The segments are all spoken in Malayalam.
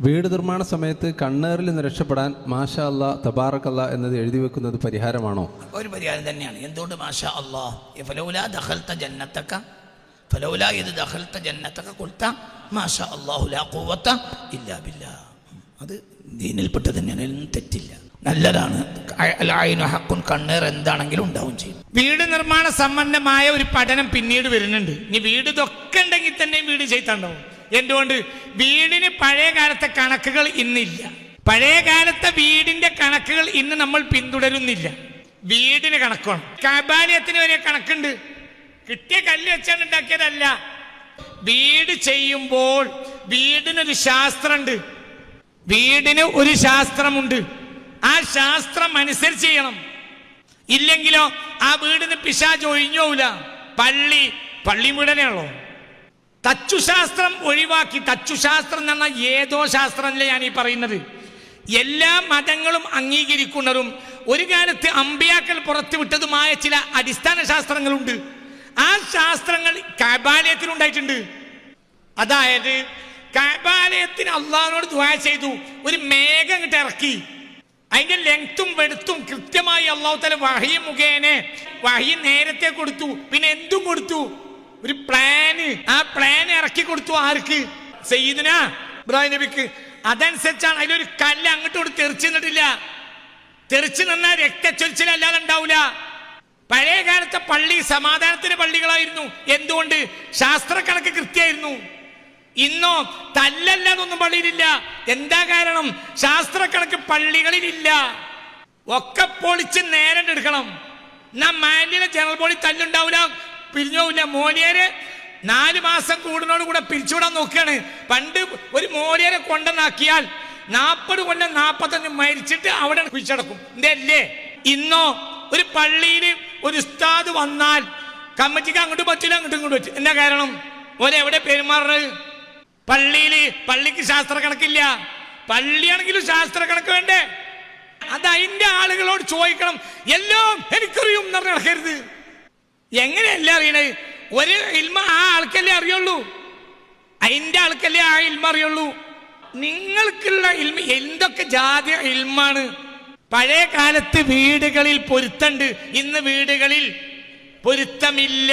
വീട് നിർമ്മാണ സമയത്ത് കണ്ണേറിൽ നിന്ന് രക്ഷപ്പെടാൻ മാഷ അല്ല തബാറക്കല്ല എന്നത് എഴുതി വെക്കുന്നത് പരിഹാരമാണോ? ഒരു പരിഹാരം തന്നെയാണ്. എന്തുകൊണ്ട് മാഷ അള്ളാഹ് ഫലൗല ദഖൽത്ത ജന്നത്തക്ക ഫലൗല ഇത് ദഖൽത്ത ജന്നത്തക്ക കൊടുത്ത മാഷ അള്ളാഹു ലാ ഖുവത്ത ഇല്ലാ ബില്ലാ. അത് ദീനിൽപ്പെട്ട തന്നെയാണ്. തെറ്റില്ല. നല്ലതാണ്. ഹക്കുൻ കണ്ണേർ എന്താണെങ്കിലും ഉണ്ടാവും ചെയ്യും. വീട് നിർമ്മാണ സംബന്ധമായ ഒരു പഠനം പിന്നീട് വരുന്നുണ്ട്. ഇനി വീട് ഇതൊക്കെ ഉണ്ടെങ്കിൽ തന്നെ വീട് ചെയ്തുണ്ടാവും. എന്തുകൊണ്ട്? വീടിന് പഴയ കാലത്തെ കണക്കുകൾ ഇന്നില്ല. പഴയ കാലത്തെ വീടിന്റെ കണക്കുകൾ ഇന്ന് നമ്മൾ പിന്തുടരുന്നില്ല. വീടിന് കണക്കാണ്. കാബാലയത്തിന് വരെ കണക്കുണ്ട്. കിട്ടിയ കല്ല് വെച്ചാണ് ഉണ്ടാക്കിയതല്ല. വീട് ചെയ്യുമ്പോൾ വീടിനൊരു ശാസ്ത്രമുണ്ട്. വീടിന് ഒരു ശാസ്ത്രമുണ്ട്. ആ ശാസ്ത്രം അനുസരിച്ച് ചെയ്യണം. ഇല്ലെങ്കിലോ ആ വീടിന് പിശാജ് ഒഴിഞ്ഞോവില്ല പള്ളി പള്ളി വീടനെയുള്ളൂ തച്ചുശാസ്ത്രം ഒഴിവാക്കി. തച്ചുശാസ്ത്രം എന്ന് പറഞ്ഞാൽ ഏതോ ശാസ്ത്രമല്ല ഞാൻ ഈ പറയുന്നത്. എല്ലാ മതങ്ങളും അംഗീകരിക്കുന്നതും ഒരു കാലത്ത് അമ്പിയാക്കൾ പുറത്തുവിട്ടതുമായ ചില അടിസ്ഥാന ശാസ്ത്രങ്ങളുണ്ട്. ആ ശാസ്ത്രങ്ങൾ കബാലയത്തിലുണ്ടായിട്ടുണ്ട് അതായത് കബാലയത്തിന് അള്ളാഹിനോട് ദ്വാ ചെയ്തു. ഒരു മേഘം ഇങ്ങോട്ട് ഇറക്കി. അതിന്റെ ലെങ്ത്തും വെടുത്തും കൃത്യമായി അള്ളാഹു തല വഹി മുഖേനെ വഹി നേരത്തെ കൊടുത്തു. പിന്നെ എന്തും കൊടുത്തു. ഒരു പ്ലാന് ആ പ്ലാൻ ഇറക്കി കൊടുത്തു ആർക്ക്? സയ്യിദിന? ഇബ്രാഹിം നബിക്ക്. അതനുസരിച്ചാണ് അതിലൊരു കല്ല് അങ്ങോട്ട് ഇങ്ങോട്ട് തെറിച്ചു നിന്നിട്ടില്ല. തെറിച്ചു നിന്നാൽ രക്തച്ചൊരിച്ചിലല്ലാതെ ഉണ്ടാവില്ല പഴയ കാലത്തെ പള്ളി സമാധാനത്തിന്റെ പള്ളികളായിരുന്നു. എന്തുകൊണ്ട്? ശാസ്ത്രക്കണക്ക് കൃത്യമായിരുന്നു. ഇന്നോ തല്ലല്ലാതൊന്നും പള്ളിയിലില്ല. എന്താ കാരണം? ശാസ്ത്രക്കണക്ക് പള്ളികളിലില്ല. ഒക്കെ പൊളിച്ച് നേരം എടുക്കണം. എന്നാ മാലിന്യ ജനറൽ ബോഡി തല്ലുണ്ടാവില്ല പിരിഞ്ഞോവില്ല മോലിയര് നാല് മാസം കൂടുന്നോട് കൂടെ പിരിച്ചുവിടാൻ നോക്കുകയാണ്. പണ്ട് ഒരു മോലിയരെ കൊണ്ടെന്നാക്കിയാൽ നാൽപ്പത് കൊല്ലം നാൽപ്പത്തഞ്ച് മരിച്ചിട്ട് അവിടെ കുഴിച്ചടക്കും. ഇതല്ലേ? ഇന്നോ ഒരു പള്ളിയിൽ ഒരു ഉസ്താദ് വന്നാൽ കമ്മിറ്റിക്ക് അങ്ങോട്ട് പറ്റില്ല അങ്ങോട്ടും ഇങ്ങോട്ട് പറ്റും എന്താ കാരണം? ഓരെവിടെ പെരുമാറുന്നത് പള്ളിയിൽ പള്ളിക്ക് ശാസ്ത്ര കണക്കില്ല പള്ളിയാണെങ്കിലും ശാസ്ത്ര കണക്ക് വേണ്ടേ? അത് അതിന്റെ ആളുകളോട് ചോദിക്കണം. എല്ലാം എനിക്കറിയും എന്ന് പറഞ്ഞ് നടക്കരുത്. എങ്ങനെയല്ല അറിയണത്? ഒരു ഇൽമ ആ ആൾക്കല്ലേ അറിയുള്ളൂ? അതിന്റെ ആൾക്കല്ലേ ആ ഇൽമ അറിയുള്ളൂ? നിങ്ങൾക്കുള്ള ഇൽമ എന്തൊക്കെ ജാതി ഇൽമാണ്? പഴയ കാലത്ത് വീടുകളിൽ പൊരുത്തണ്ട്. ഇന്ന് വീടുകളിൽ പൊരുത്തമില്ല.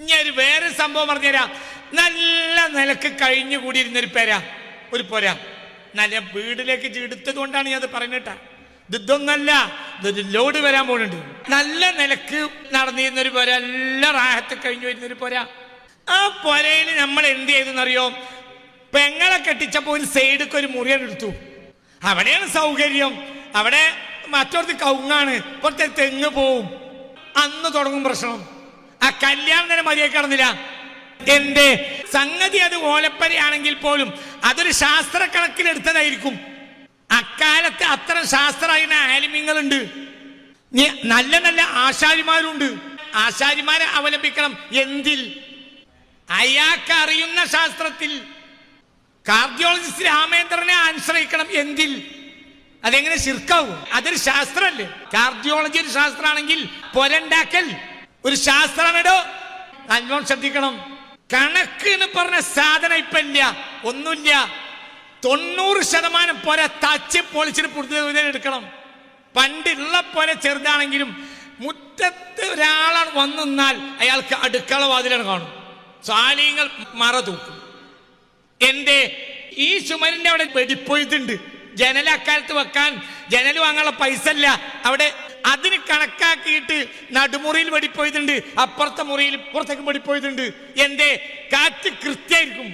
ഞാൻ വേറെ സംഭവം പറഞ്ഞുതരാം. നല്ല നിലയ്ക്ക് കഴിഞ്ഞുകൂടിയിരുന്നൊരു പേര ഒരു പോരാ. നല്ല വീടിലേക്ക് എടുത്തത് കൊണ്ടാണ് ഞാൻ അത് പറഞ്ഞിട്ട ഇതൊന്നല്ല. ഇതൊരു ലോഡ് വരാൻ പോകുന്നുണ്ട് നല്ല നിലയ്ക്ക് നടന്നിരുന്നൊരു പോര എല്ലാ റാഹത്ത് കഴിഞ്ഞു വരുന്നൊരു പോര. ആ പൊരയിൽ നമ്മൾ എന്ത് ചെയ്തെന്നറിയോ? പെങ്ങളെ കെട്ടിച്ചപ്പോ ഒരു സൈഡൊക്കെ ഒരു മുറിയൻ എടുത്തു. അവിടെയാണ് സൗകര്യം. അവിടെ മറ്റൊരു കൗങ്ങാണ് ഇപ്പോഴത്തെ തെങ്ങ് പോവും. അന്ന് തുടങ്ങും പ്രശ്നം. ആ കല്യാണം തന്നെ മതിയായി കടന്നില്ല എന്റെ സംഗതി അത് ഓലപ്പരയാണെങ്കിൽ പോലും അതൊരു ശാസ്ത്ര കണക്കിലെടുത്തതായിരിക്കും അക്കാലത്ത് അത്ര ശാസ്ത്ര ആലിമ്യങ്ങളുണ്ട്. നല്ല നല്ല ആശാരിമാരുണ്ട്. ആശാരിമാരെ അവലംബിക്കണം. എന്തിൽ? അയാൾക്ക് അറിയുന്ന ശാസ്ത്രത്തിൽ. കാർഡിയോളജിസ്റ്റ് രാമേന്ദ്രനെ ആശ്രയിക്കണം. എന്തിൽ? അതെങ്ങനെ ശിർക്കാവും? അതൊരു ശാസ്ത്രമല്ലേ? കാർഡിയോളജി ഒരു ശാസ്ത്രമാണെങ്കിൽ പൊരണ്ടാക്കൽ. ഒരു ശാസ്ത്രമാണോ നല്ലോണം ശ്രദ്ധിക്കണം. കണക്ക് എന്ന് പറഞ്ഞ സാധനം ഇപ്പൊ ഇല്ല. ഒന്നുമില്ല. തൊണ്ണൂറ് ശതമാനം പോലെ തച്ച് പൊളിച്ചിട്ട് പുറത്ത് എടുക്കണം. പണ്ടുള്ള പോലെ ചെറുതാണെങ്കിലും മുറ്റത്ത് ഒരാളാണ് വന്നു നിന്നാൽ അയാൾക്ക് അടുക്കള വാതിലാണ് കാണും. സാലിങ്ങൾ മറ തൂക്കും. എന്റെ ഈ ചുമലിന്റെ അവിടെ വെടിപ്പൊയ്ത്തുണ്ട് ജനൽ അക്കാലത്ത് വെക്കാൻ ജനൽ വാങ്ങാനുള്ള പൈസ അല്ല അവിടെ അതിന് കണക്കാക്കിയിട്ട് നടുമുറിയിൽ വെടിപ്പോയതുണ്ട് അപ്പുറത്തെ മുറിയിൽ പുറത്തേക്ക് വെടിപ്പോയതുണ്ട് എന്റെ കാറ്റ് കൃത്യമായിരിക്കും.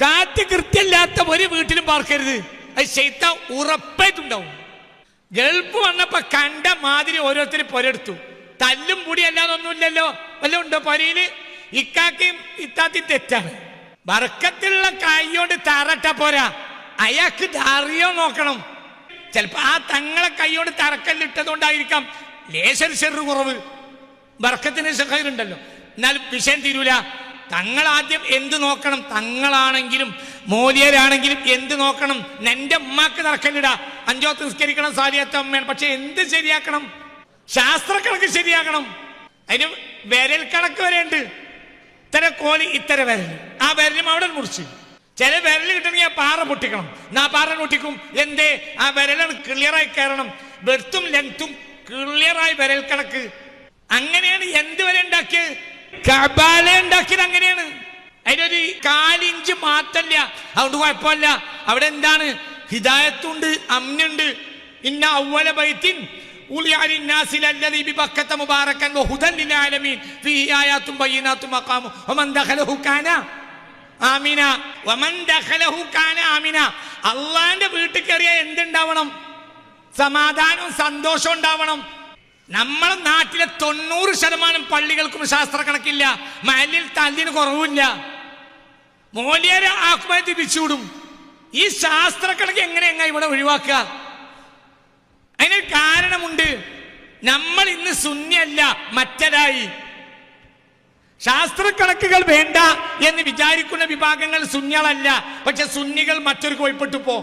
കാറ്റ് കൃത്യമില്ലാത്ത ഒരു വീട്ടിലും പാർക്കരുത്. അത് ചെയ്ത ഉറപ്പായിട്ടുണ്ടാവും. ഗൾഫ് വന്നപ്പോ കണ്ട മാതിരി ഓരോരുത്തർ പൊരെടുത്തു. തല്ലും പൊടി അല്ലാതൊന്നുമില്ലല്ലോ വല്ല ഉണ്ടോ പൊരയിൽ? ഇക്കാക്കയും ഇത്താത്തിയും തെറ്റാണ്. വർക്കത്തിലുള്ള കൈയോണ്ട് തറട്ട പോരാ. അയാൾക്ക് അറിയോ നോക്കണം. ചിലപ്പോ ആ തങ്ങളെ കൈയോട് തറക്കല്ലിട്ടതുകൊണ്ടായിരിക്കാം ലേശർ ചെറു കുറവ്. വർക്കത്തിന് സഹരുണ്ടല്ലോ എന്നാൽ വിഷയം തീരൂല. തങ്ങൾ ആദ്യം എന്ത് നോക്കണം? തങ്ങളാണെങ്കിലും മോലിയരാണെങ്കിലും എന്ത് നോക്കണം? എന്റെ ഉമ്മാക്ക് തറക്കല്ലിട അഞ്ചോ നിസ്കരിക്കണം സാലിയത്ത അമ്മയാണ്. പക്ഷെ എന്ത് ശരിയാക്കണം? ശാസ്ത്രക്കണക്ക് ശരിയാക്കണം അതിന് വിരൽ കണക്ക് വരെ ഉണ്ട് ഇത്തര കോലി ഇത്തര വിരൽ. ആ വിരലും അവിടെ മുറിച്ച്. ചില വിരൽ കിട്ടണമെങ്കിൽ ആ പാറ പൊട്ടിക്കണം. എന്നാ പാറ പൊട്ടിക്കും? എന്തേ? ആ വിരലാണ് ക്ലിയറായി കയറണം. വെർത്തും ലെങ്ത്തും ക്ലിയറായി വിരൽ കണക്ക്. അങ്ങനെയാണ് എന്ത് വരെ ഉണ്ടാക്കിയത്? കബാല ഉണ്ടാക്കിയത് അങ്ങനെയാണ്. അതിനൊരു കാലിഞ്ച് മാറ്റല്ല അതുകൊണ്ട് കുഴപ്പമില്ല. അവിടെ എന്താണ്? ഹിദായത്തുണ്ട് അമ്നുണ്ട്. ഇന്ന ഔവല ബൈത്തിൻ അള്ളാന്റെ വീട്ടിൽ കയറിയാൽ എന്തുണ്ടാവണം? സമാധാനവും സന്തോഷവും ഉണ്ടാവണം. നമ്മളെ നാട്ടിലെ തൊണ്ണൂറ് ശതമാനം പള്ളികൾക്കും ശാസ്ത്ര കണക്കില്ല. മലിൽ തല്ലിന് കുറവില്ല മോലിയരെ ആക്കുമായി തിരിച്ചുവിടും. ഈ ശാസ്ത്ര കണക്ക് എങ്ങനെ എങ്ങനെ ഇവിടെ ഒഴിവാക്കുക? അതിനൊരു കാരണമുണ്ട്. നമ്മൾ ഇന്ന് ശൂന്യല്ല മറ്റരായി. ശാസ്ത്രക്കണക്കുകൾ വേണ്ട എന്ന് വിചാരിക്കുന്ന വിഭാഗങ്ങൾ ശൂന്യളല്ല പക്ഷെ സുന്നികൾ മറ്റൊരു കോയിപ്പെട്ടു പോ.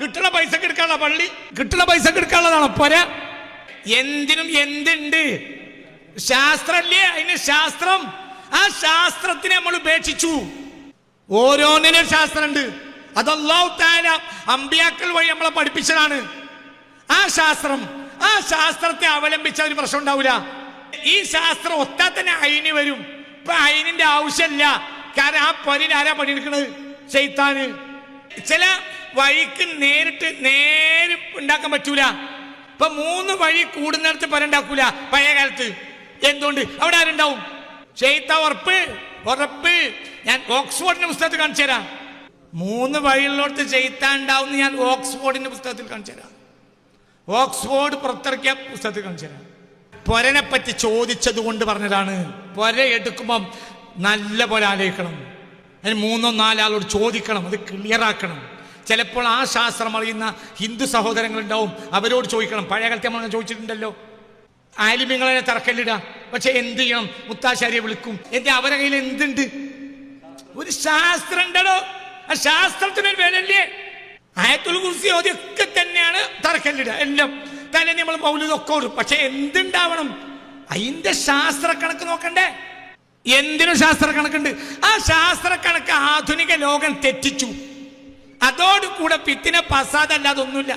കിട്ടുന്ന പൈസ എടുക്കാനുള്ള പള്ളി കിട്ടുന്ന പൈസ എടുക്കാനുള്ളതാണോ. പോരാ. എന്തിനും എന്തുണ്ട്? ശാസ്ത്രല്ലേ? അതിന് ശാസ്ത്രം. ആ ശാസ്ത്രത്തിനെ നമ്മൾ ഉപേക്ഷിച്ചു. ഓരോന്നിനും ശാസ്ത്രമുണ്ട്. അതല്ലാഹു താല അമ്പിയാക്കൾ വഴി നമ്മളെ പഠിപ്പിച്ചതാണ്. ആ ശാസ്ത്രം. ആ ശാസ്ത്രത്തെ അവലംബിച്ച ഒരു പ്രശ്നം ഉണ്ടാവില്ല ഈ ശാസ്ത്രം ഒത്താ തന്നെ അയിന് വരും. ഇപ്പൊ അയിനിന്റെ ആവശ്യമില്ല. കാരണം ആ പൊരിൽ ആരാ പണിയെടുക്കണത്? ചെയ്ത്താന് ചില വഴിക്ക് നേരിട്ട് നേരെ ഉണ്ടാക്കാൻ പറ്റൂല. ഇപ്പൊ മൂന്ന് വഴി കൂടുന്നിടത്ത് പരണ്ടാക്കൂല പഴയ കാലത്ത്. എന്തുകൊണ്ട്? അവിടെ ആരുണ്ടാവും? ചെയ്ത്ത ഉറപ്പ് ഉറപ്പ്. ഞാൻ ഓക്സ്ഫോർഡിന്റെ പുസ്തകത്തിൽ കാണിച്ചു തരാം. മൂന്ന് വഴിയുള്ളടത്ത് ചെയ്ത്താൻ ഉണ്ടാവും ഞാൻ ഓക്സ്ഫോർഡിന്റെ പുസ്തകത്തിൽ കാണിച്ചു തരാം. ഓക്സ്ഫോർഡ് പുറത്തിറക്കിയ പുസ്തകത്തിൽ കാണിച്ചു തരാം. പൊരനെ പറ്റി ചോദിച്ചത് കൊണ്ട് പറഞ്ഞതാണ്. പൊര എടുക്കുമ്പം നല്ല പോലെ ആലോചിക്കണം. അതിന് മൂന്നോ നാലാളോട് ചോദിക്കണം. അത് ക്ലിയർ ആക്കണം. ചിലപ്പോൾ ആ ശാസ്ത്രം അറിയുന്ന ഹിന്ദു സഹോദരങ്ങളുണ്ടാവും. അവരോട് ചോദിക്കണം. പഴയ കാലത്തെ നമ്മൾ ചോദിച്ചിട്ടുണ്ടല്ലോ. ആലിമ്യങ്ങളെ തറക്കല്ലിടുക. പക്ഷെ എന്ത് ചെയ്യണം? മുത്താശാരിയെ വിളിക്കും. എന്റെ അവരെ കയ്യിൽ എന്തുണ്ട്? ഒരു ശാസ്ത്രം ഉണ്ടല്ലോ. ആ ശാസ്ത്രത്തിനൊരു വിലല്ലേ ആയത്തുൽ കുർസി ഒക്കെ തന്നെയാണ് തറക്കല്ലിടുക. എല്ലാം. തന്നെ നമ്മൾ മൗലിതൊക്കെ ഓടും. പക്ഷെ എന്തുണ്ടാവണം? അതിന്റെ ശാസ്ത്ര കണക്ക് നോക്കണ്ടേ? എന്തിനു ശാസ്ത്ര കണക്കുണ്ട് ആ ശാസ്ത്ര കണക്ക് ആധുനിക ലോകം തെറ്റിച്ചു. അതോടുകൂടെ പിത്തിനെ പസാദല്ലാതൊന്നുമില്ല